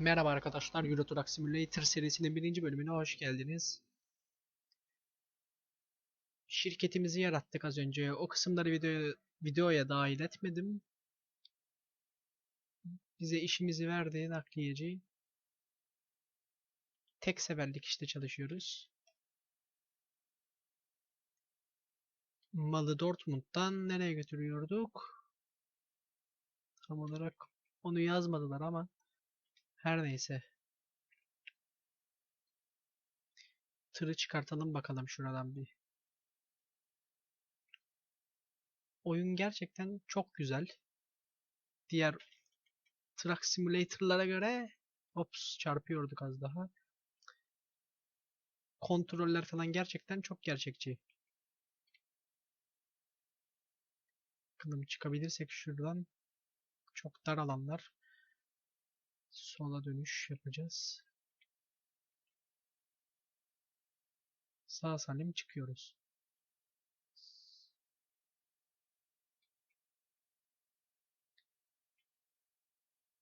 Merhaba arkadaşlar, Euro Truck Simulator serisinin birinci bölümüne hoş geldiniz. Şirketimizi yarattık az önce. O kısımları video, videoya dahil etmedim. Bize işimizi verdi nakliyeci. Tek seferlik işte çalışıyoruz. Malı Dortmund'dan nereye götürüyorduk? Tam olarak onu yazmadılar ama her neyse. Tırı çıkartalım bakalım şuradan bir. Oyun gerçekten çok güzel. Diğer Truck Simulator'lara göre Ops çarpıyorduk az daha. Kontroller falan gerçekten çok gerçekçi. Bakalım çıkabilirsek şuradan. Çok dar alanlar. Sola dönüş yapacağız. Sağ salim çıkıyoruz.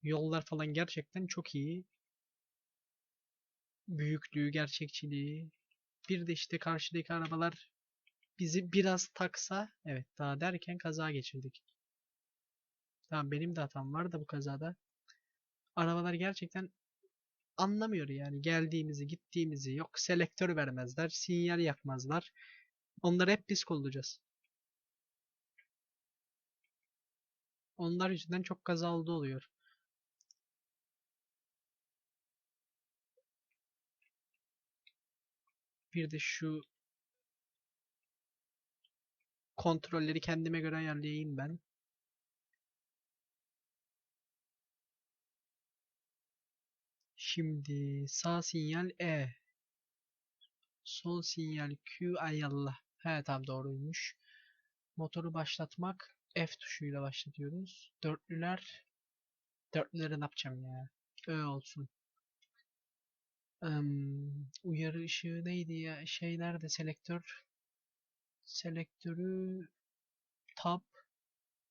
Yollar falan gerçekten çok iyi. Büyüklüğü, gerçekçiliği. Bir de işte karşıdaki arabalar bizi biraz taksa, evet daha derken kaza geçirdik. Tamam benim de hatam var da bu kazada. Arabalar gerçekten anlamıyor yani geldiğimizi, gittiğimizi. Yok selektör vermezler, sinyal yakmazlar. Onları hep biz kollayacağız. Onlar yüzünden çok kaza oldu oluyor. Bir de şu kontrolleri kendime göre ayarlayayım ben. Şimdi sağ sinyal E. Sol sinyal Q. Ay Allah. He tamam doğruymuş. Motoru başlatmak F tuşuyla başlatıyoruz. Dörtlüler. Dörtlüleri ne yapacağım ya? Ö olsun. Im, uyarı ışığı neydi ya? Şey nerede? Selektör. Selektörü tab.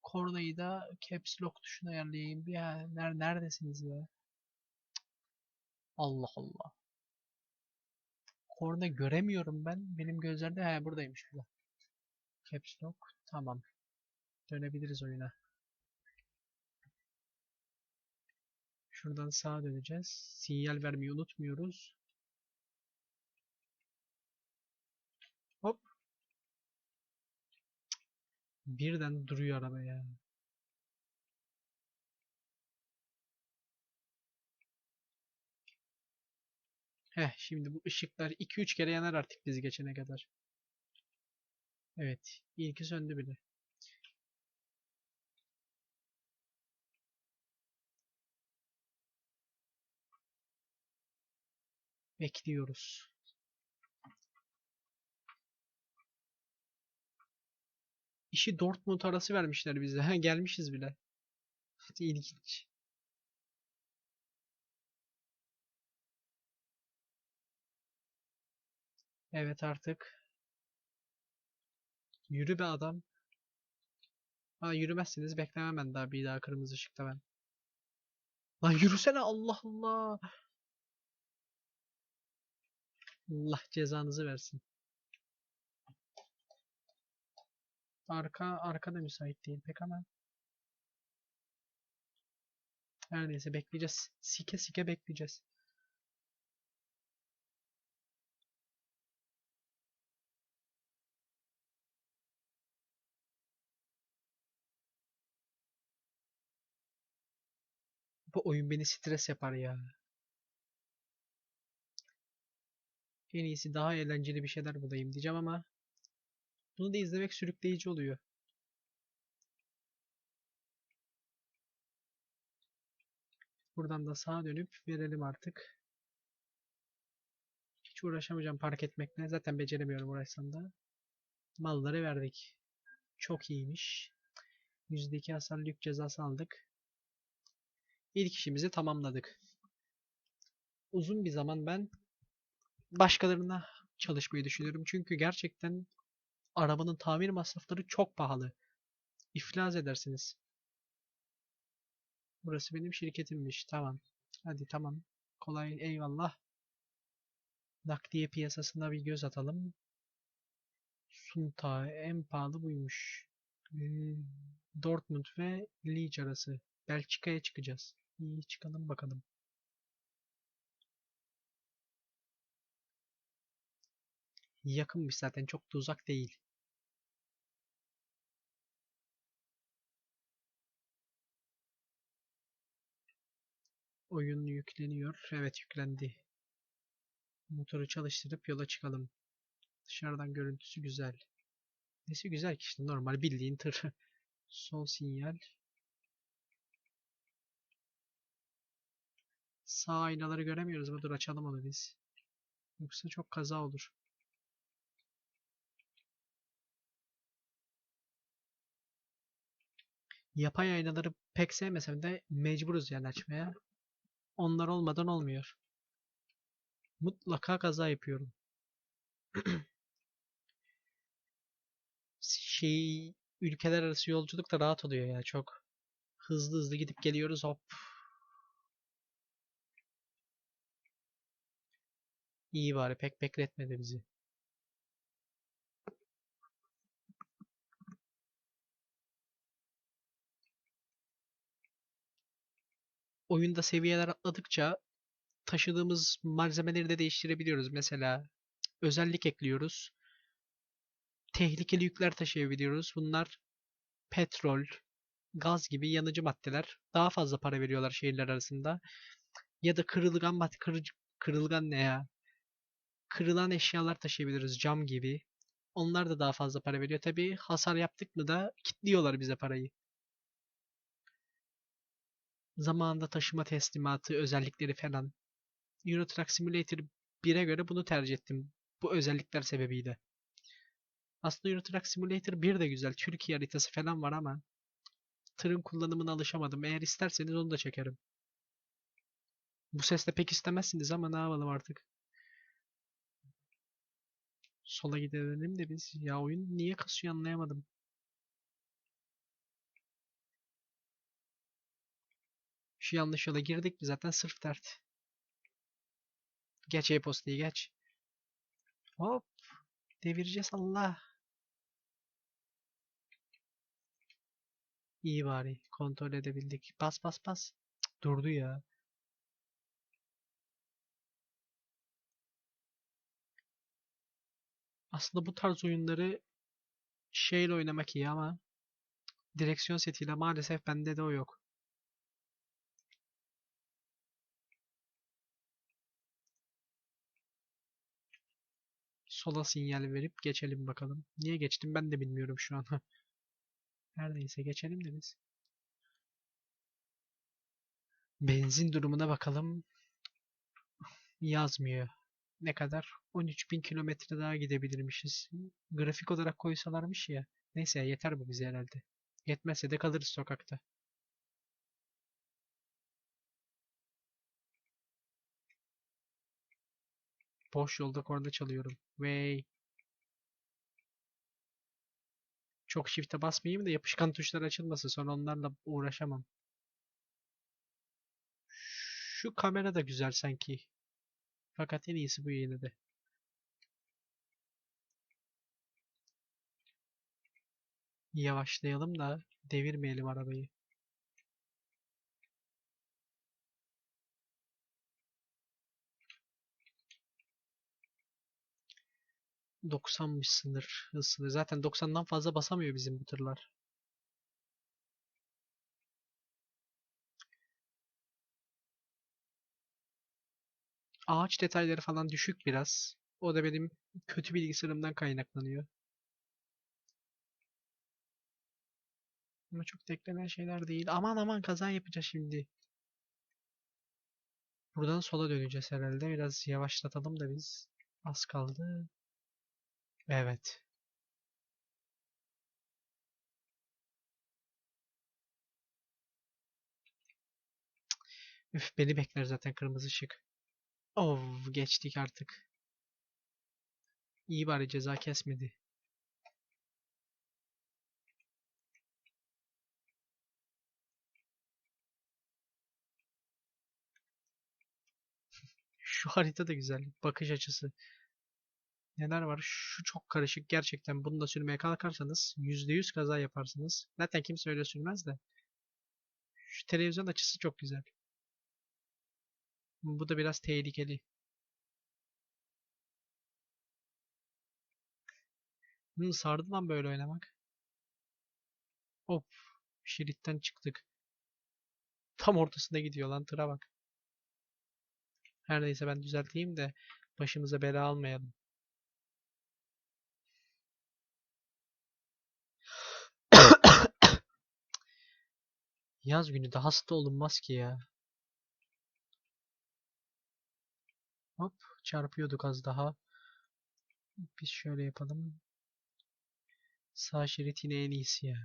Kornayı da caps lock tuşuna ayarlayayım. Ya ner neredesiniz ya? Allah Allah. Korna göremiyorum ben. Benim gözlerde he buradaymış burada. Caps lock. Tamam. Dönebiliriz oyuna. Şuradan sağa döneceğiz. Sinyal vermeyi unutmuyoruz. Hop. Birden duruyor araba ya. Heh şimdi bu ışıklar 2-3 kere yanar artık bizi geçene kadar. Evet. ilki söndü bile. Bekliyoruz. İşi Dortmund arası vermişler bize. Ha, gelmişiz bile. İlginç. Evet artık. Yürü be adam. Ha yürümezsiniz beklemem ben daha bir daha kırmızı ışıkta ben. Lan yürüsene Allah Allah. Allah cezanızı versin. Arka arkada müsait değil pek ama. Her neyse bekleyeceğiz. Sike sike bekleyeceğiz. Bu oyun beni stres yapar ya. En iyisi daha eğlenceli bir şeyler bulayım diyeceğim ama bunu da izlemek sürükleyici oluyor. Buradan da sağa dönüp verelim artık. Hiç uğraşamayacağım park etmekle. Zaten beceremiyorum uğraşsam. Malları verdik. Çok iyiymiş. %2 hasarlı yük cezası aldık. İlk işimizi tamamladık. Uzun bir zaman ben başkalarına çalışmayı düşünüyorum. Çünkü gerçekten arabanın tamir masrafları çok pahalı. İflas edersiniz. Burası benim şirketimmiş. Tamam. Hadi tamam. Kolay eyvallah. Nakliye piyasasına bir göz atalım. Sunta en pahalı buymuş. Hmm, Dortmund ve Liège arası. Belçika'ya çıkacağız. İyi çıkalım bakalım. Yakınmış zaten çok da uzak değil. Oyun yükleniyor. Evet yüklendi. Motoru çalıştırıp yola çıkalım. Dışarıdan görüntüsü güzel. Nesi güzel ki işte normal bildiğin tır. Sol sinyal. Sağ aynaları göremiyoruz dur açalım onu biz. Yoksa çok kaza olur. Yapay aynaları pek sevmesem de mecburuz yani açmaya. Onlar olmadan olmuyor. Mutlaka kaza yapıyorum. Şey ülkeler arası yolculuk da rahat oluyor ya çok. Hızlı hızlı gidip geliyoruz hop. İyi bari pek bekletmedi bizi. Oyunda seviyeler atladıkça taşıdığımız malzemeleri de değiştirebiliyoruz. Mesela özellik ekliyoruz. Tehlikeli yükler taşıyabiliyoruz. Bunlar petrol, gaz gibi yanıcı maddeler. Daha fazla para veriyorlar şehirler arasında. Ya da kırılgan madde, kırıcı, kırılgan ne ya? Kırılan eşyalar taşıyabiliriz cam gibi. Onlar da daha fazla para veriyor. Tabii hasar yaptık mı da kilitliyorlar bize parayı. Zamanında taşıma teslimatı özellikleri falan. Euro Truck Simulator 1'e göre bunu tercih ettim. Bu özellikler sebebiyle. Aslında Euro Truck Simulator 1 de güzel. Türkiye haritası falan var ama tırın kullanımına alışamadım. Eğer isterseniz onu da çekerim. Bu sesle pek istemezsiniz ama ne yapalım artık. Sola gidelim de biz. Ya oyun niye kasıyor anlayamadım. Şu yanlış yola girdik mi zaten sırf dert. Geç e-postayı geç. Hop. Devireceğiz Allah. İyi bari. Kontrol edebildik. Bas bas bas. Cık, durdu ya. Aslında bu tarz oyunları şeyle oynamak iyi ama direksiyon setiyle maalesef bende de o yok. Sola sinyal verip geçelim bakalım. Niye geçtim ben de bilmiyorum şu an. Her neyse geçelim de biz. Benzin durumuna bakalım. Yazmıyor. Ne kadar? 13.000 kilometre daha gidebilirmişiz. Grafik olarak koysalarmış ya. Neyse yeter bu bize herhalde. Yetmezse de kalırız sokakta. Boş yolda korna çalıyorum. Vey. Çok shift'e basmayayım da yapışkan tuşlar açılmasın. Sonra onlarla uğraşamam. Şu kamera da güzel sanki. Fakat en iyisi bu yine de. Yavaşlayalım da devirmeyelim arabayı. ...90'mış sınır hız sınırı. Zaten 90'dan fazla basamıyor bizim bu tırlar. Ağaç detayları falan düşük biraz. O da benim kötü bilgisayarımdan kaynaklanıyor. Ama çok da eklenen şeyler değil. Aman aman kaza yapacağız şimdi. Buradan sola döneceğiz herhalde. Biraz yavaşlatalım da biz. Az kaldı. Evet. Üf beni bekler zaten kırmızı ışık. Of geçtik artık. İyi bari ceza kesmedi. Şu harita da güzel. Bakış açısı. Neler var? Şu çok karışık. Gerçekten bunu da sürmeye kalkarsanız %100 kaza yaparsınız. Zaten kimse öyle sürmez de. Şu televizyon açısı çok güzel. Bu da biraz tehlikeli. Hı, sardı lan böyle oynamak. Hop. Şeritten çıktık. Tam ortasında gidiyor lan tıra bak. Her neyse ben düzelteyim de başımıza bela almayalım. Yaz günü de hasta olunmaz ki ya. Hop çarpıyorduk az daha. Biz şöyle yapalım. Sağ şerit yine en iyisi ya.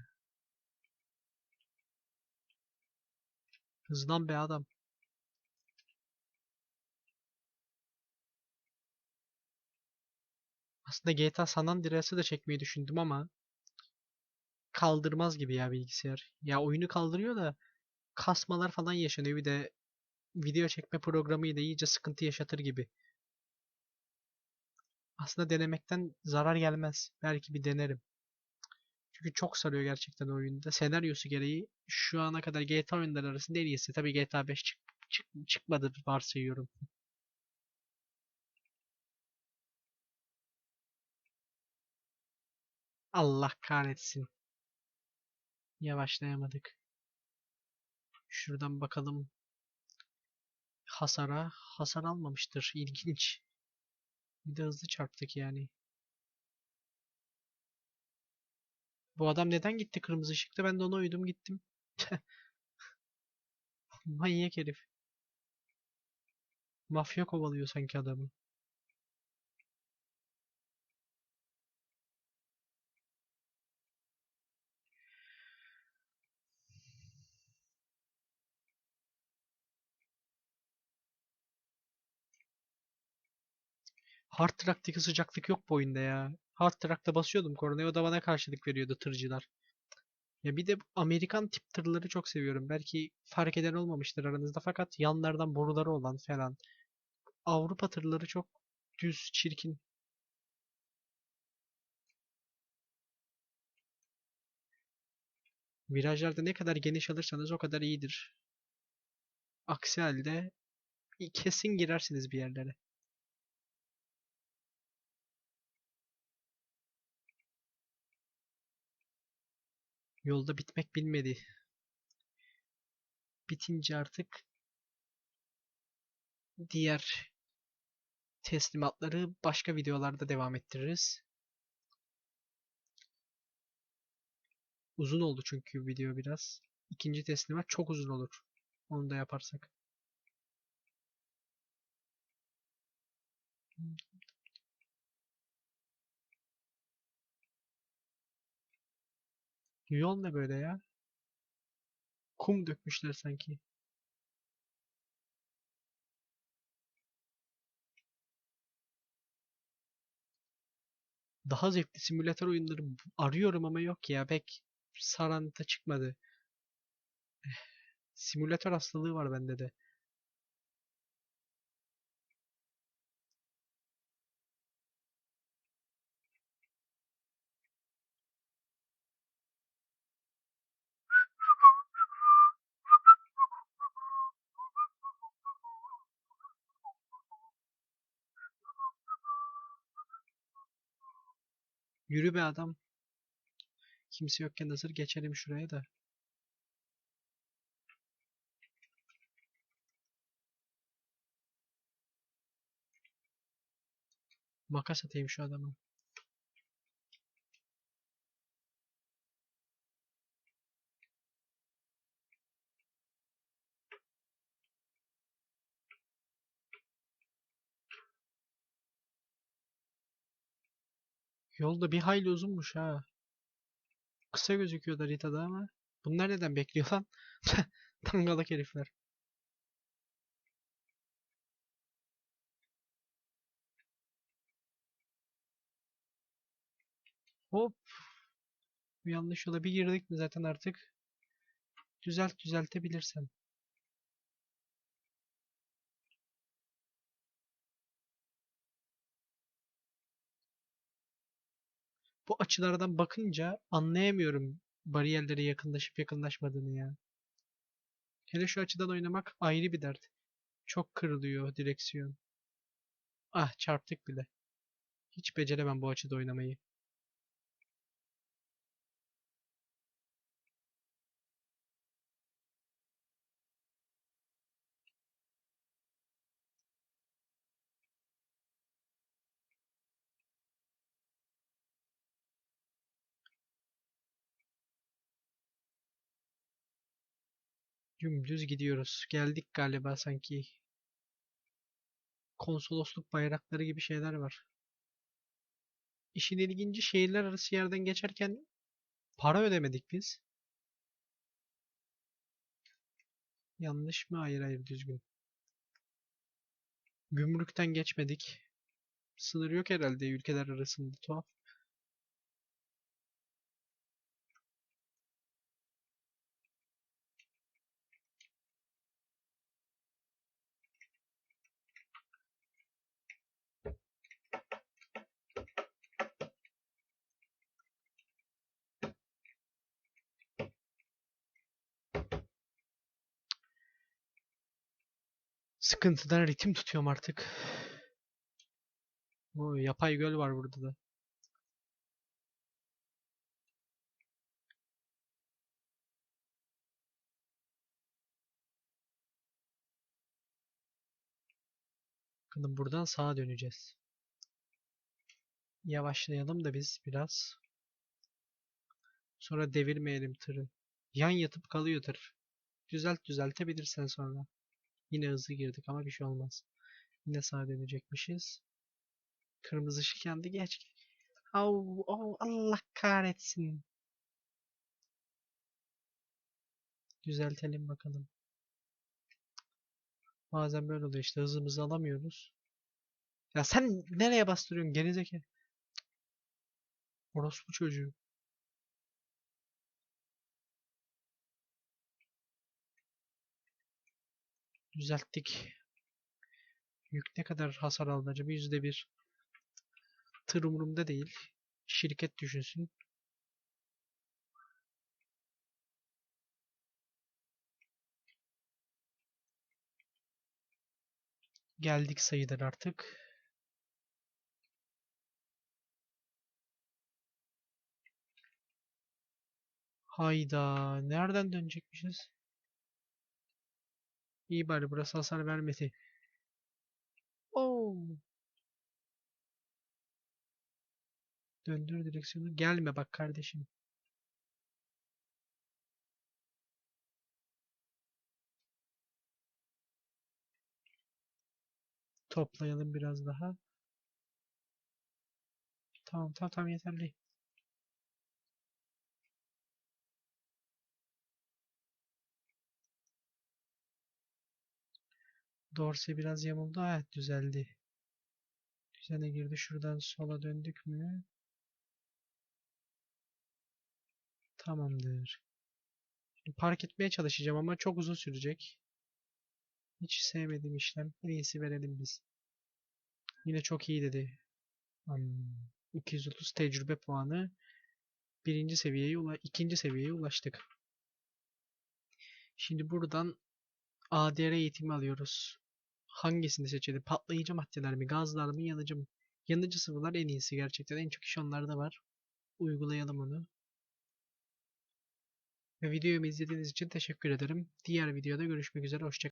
Hızlan be adam. Aslında GTA San Andreas'ı da çekmeyi düşündüm ama kaldırmaz gibi ya bilgisayar. Ya oyunu kaldırıyor da kasmalar falan yaşanıyor. Bir de video çekme programıyla iyice sıkıntı yaşatır gibi. Aslında denemekten zarar gelmez. Belki bir denerim. Çünkü çok sarıyor gerçekten oyunda. Senaryosu gereği şu ana kadar GTA oyunları arasında en iyisi. Tabii GTA 5 çık çık çıkmadı varsayıyorum. Allah kahretsin. Yavaşlayamadık. Şuradan bakalım. Hasara. Hasar almamıştır. İlginç. Bir de hızlı çarptık yani. Bu adam neden gitti kırmızı ışıkta? Ben de ona uydum gittim. Manyak herif. Mafya kovalıyor sanki adamı. Hard Truck'taki sıcaklık yok bu oyunda ya. Hard Truck'ta basıyordum kornaya o da bana karşılık veriyordu tırcılar. Ya bir de Amerikan tip tırları çok seviyorum. Belki fark eden olmamıştır aranızda fakat yanlardan boruları olan falan. Avrupa tırları çok düz, çirkin. Virajlarda ne kadar geniş alırsanız o kadar iyidir. Aksi halde kesin girersiniz bir yerlere. Yolda bitmek bilmedi. Bitince artık diğer teslimatları başka videolarda devam ettiririz. Uzun oldu çünkü video biraz. İkinci teslimat çok uzun olur. Onu da yaparsak. Yol ne böyle ya? Kum dökmüşler sanki. Daha zevkli simülatör oyunları arıyorum ama yok ya pek sarantı çıkmadı. Simülatör hastalığı var bende de. Yürü be adam. Kimse yokken hazır geçelim şuraya da. Makas atayım şu adama. Yolda bir hayli uzunmuş ha. Kısa gözüküyor haritada ama. Bunlar neden bekliyor lan? Dangalak herifler. Hop. Bu yanlış yola bir girdik mi zaten artık. Düzelt düzeltebilirsen. Bu açılardan bakınca anlayamıyorum bariyerlere yakınlaşıp yakınlaşmadığını ya. Hele şu açıdan oynamak ayrı bir dert. Çok kırılıyor direksiyon. Ah çarptık bile. Hiç beceremem bu açıda oynamayı. Dümdüz gidiyoruz. Geldik galiba sanki. Konsolosluk bayrakları gibi şeyler var. İşin ilginci şehirler arası yerden geçerken para ödemedik biz. Yanlış mı? Hayır hayır düzgün. Gümrükten geçmedik. Sınır yok herhalde ülkeler arasında tuhaf. Sıkıntıdan ritim tutuyorum artık. Bu yapay göl var burada da. Bakın buradan sağa döneceğiz. Yavaşlayalım da biz biraz. Sonra devirmeyelim tırı. Yan yatıp kalıyor tır. Düzelt düzeltebilirsen sonra. Yine hızlı girdik ama bir şey olmaz. Yine sağa dönecekmişiz. Kırmızı ışık yandı geç. Au, au, Allah kahretsin. Düzeltelim bakalım. Bazen böyle oluyor işte hızımızı alamıyoruz. Ya sen nereye bastırıyorsun gerizekalı? Orospu çocuğu. Düzelttik. Yük ne kadar hasar aldı acaba? Yüzde bir. Tır umurumda değil. Şirket düşünsün. Geldik sayıdan artık. Hayda. Nereden dönecekmişiz? İyi bari burası hasar vermedi. Oo. Döndür direksiyonu. Gelme bak kardeşim. Toplayalım biraz daha. Tamam tamam tamam yeterli. Dorse biraz yamuldu. Evet düzeldi. Düzene girdi. Şuradan sola döndük mü? Tamamdır. Şimdi park etmeye çalışacağım ama çok uzun sürecek. Hiç sevmediğim işlem. En iyisi verelim biz. Yine çok iyi dedi. Hmm. 230 tecrübe puanı. Birinci seviyeye, ikinci seviyeye ulaştık. Şimdi buradan ADR eğitimi alıyoruz. Hangisini seçelim? Patlayıcı maddeler mi? Gazlar mı? Yanıcı mı? Yanıcı sıvılar en iyisi gerçekten. En çok iş onlarda var. Uygulayalım onu. Ve videomu izlediğiniz için teşekkür ederim. Diğer videoda görüşmek üzere. Hoşçakalın.